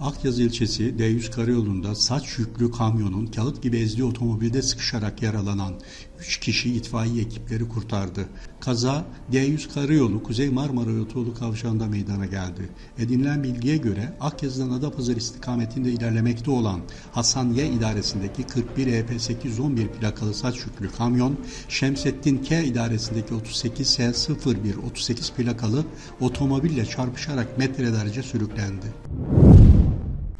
Akyazı ilçesi D100 karayolunda saç yüklü kamyonun kağıt gibi ezdiği otomobilde sıkışarak yaralanan 3 kişi itfaiye ekipleri kurtardı. Kaza D100 karayolu Kuzey Marmara Otoyolu kavşağında meydana geldi. Edinilen bilgiye göre Akyazı'dan Adapazarı istikametinde ilerlemekte olan Hasaniye idaresindeki 41 EP 811 plakalı saç yüklü kamyon Şemsettin K idaresindeki 38 S 01 38 plakalı otomobille çarpışarak metrelerce sürüklendi.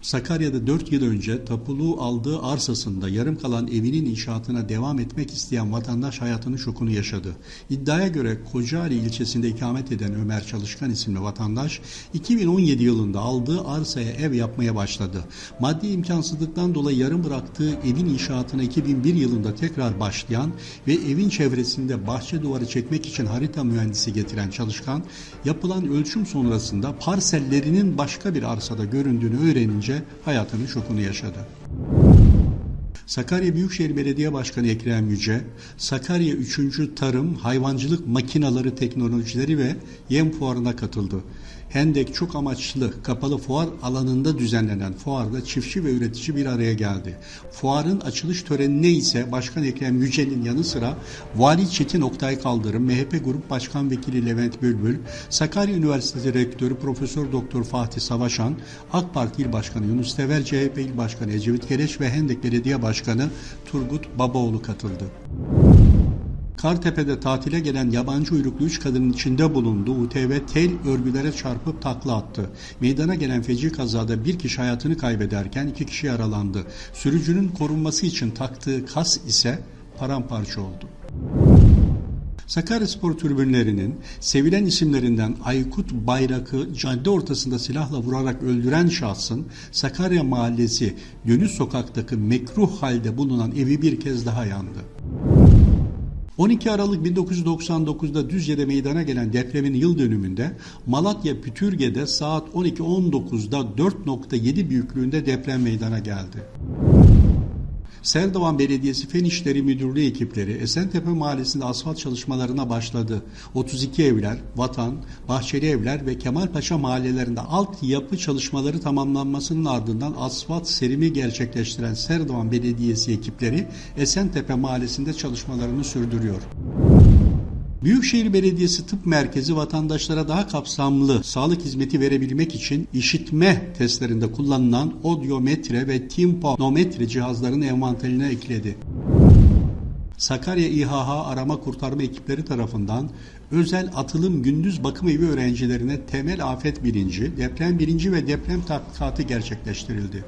Sakarya'da 4 yıl önce tapuluğu aldığı arsasında yarım kalan evinin inşaatına devam etmek isteyen vatandaş hayatının şokunu yaşadı. İddiaya göre Kocaeli ilçesinde ikamet eden Ömer Çalışkan isimli vatandaş 2017 yılında aldığı arsaya ev yapmaya başladı. Maddi imkansızlıktan dolayı yarım bıraktığı evin inşaatına 2001 yılında tekrar başlayan ve evin çevresinde bahçe duvarı çekmek için harita mühendisi getiren Çalışkan yapılan ölçüm sonrasında parsellerinin başka bir arsada göründüğünü öğrenince hayatının şokunu yaşadı. Sakarya Büyükşehir Belediye Başkanı Ekrem Yüce, Sakarya 3. Tarım, Hayvancılık Makinaları Teknolojileri ve Yem Fuarı'na katıldı. Hendek çok amaçlı kapalı fuar alanında düzenlenen fuarda çiftçi ve üretici bir araya geldi. Fuarın açılış törenine ise Başkan Ekrem Yüce'nin yanı sıra Vali Çetin Oktay Kaldırım, MHP Grup Başkan Vekili Levent Bülbül, Sakarya Üniversitesi Rektörü Profesör Doktor Fatih Savaşan, AK Parti İl Başkanı Yunus Tevel, CHP İl Başkanı Ecevit Gereç ve Hendek Belediye Başkanı Turgut Babaoğlu katıldı. Kartepe'de tatile gelen yabancı uyruklu üç kadının içinde bulunduğu UTV tel örgülere çarpıp takla attı. Meydana gelen feci kazada bir kişi hayatını kaybederken iki kişi yaralandı. Sürücünün korunması için taktığı kas ise paramparça oldu. Sakaryaspor tribünlerinin sevilen isimlerinden Aykut Bayrak'ı cadde ortasında silahla vurarak öldüren şahsın Sakarya Mahallesi Dönüş Sokak'taki mekruh halde bulunan evi bir kez daha yandı. 12 Aralık 1999'da Düzce'de meydana gelen depremin yıl dönümünde Malatya Pütürge'de saat 12.19'da 4.7 büyüklüğünde deprem meydana geldi. Serdivan Belediyesi Fen İşleri Müdürlüğü ekipleri Esentepe Mahallesi'nde asfalt çalışmalarına başladı. 32 evler, Vatan, Bahçeli Evler ve Kemalpaşa mahallelerinde alt yapı çalışmaları tamamlanmasının ardından asfalt serimi gerçekleştiren Serdivan Belediyesi ekipleri Esentepe Mahallesi'nde çalışmalarını sürdürüyor. Büyükşehir Belediyesi Tıp Merkezi vatandaşlara daha kapsamlı sağlık hizmeti verebilmek için işitme testlerinde kullanılan odyometre ve timponometre cihazlarını envanterine ekledi. Sakarya İHH arama kurtarma ekipleri tarafından özel atılım gündüz bakım evi öğrencilerine temel afet bilinci, deprem bilinci ve deprem tatbikatı gerçekleştirildi.